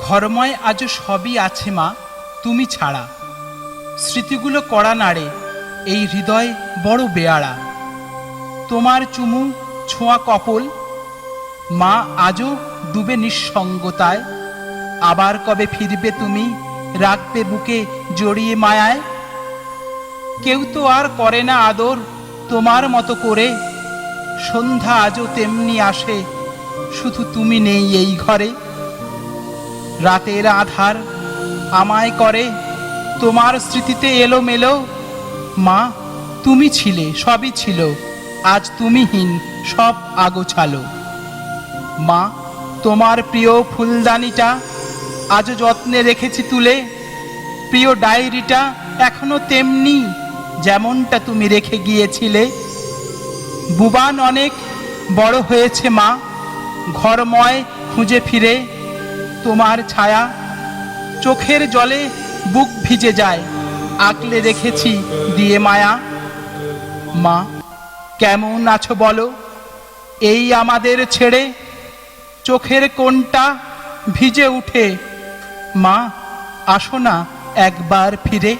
ঘরময় আজও সবই আছে মা, তুমি ছাড়া। স্মৃতিগুলো কড়া নাড়ে, এই হৃদয় বড় বেয়াড়া। তোমার চুমু ছোঁয়া কপল, মা আজও ডুবে নিঃসঙ্গতায়। আবার কবে ফিরবে তুমি রাখবে বুকে জড়িয়ে মায়ায়? কেউ তো আর করে না আদর তোমার মতো করে। সন্ধ্যা আজও তেমনি আসে, শুধু তুমি নেই এই ঘরে। রাতের আধার আমায় করে। তোমার স্মৃতিতে এলো মেলো মা, তুমি ছিলে, সবই ছিল। আজ তুমিহীন, সব আগোছালো। মা, তোমার প্রিয় ফুলদানিটা আজ যত্নে রেখেছি তুলে। প্রিয় ডায়েরিটা এখনও তেমনি যেমনটা তুমি রেখে গিয়েছিলে। বুবান অনেক বড় হয়েছে মা। ঘরময় খুঁজে ফিরে তোমার ছায়া। চোখের জলে বুক ভিজে যায়। আঁকলে রেখেছি দিয়ে মায়া। মা, কেমন আছো বলো? এই আমাদের ছেড়ে চোখের কোনটা ভিজে উঠে। মা, আসো না একবার ফিরে।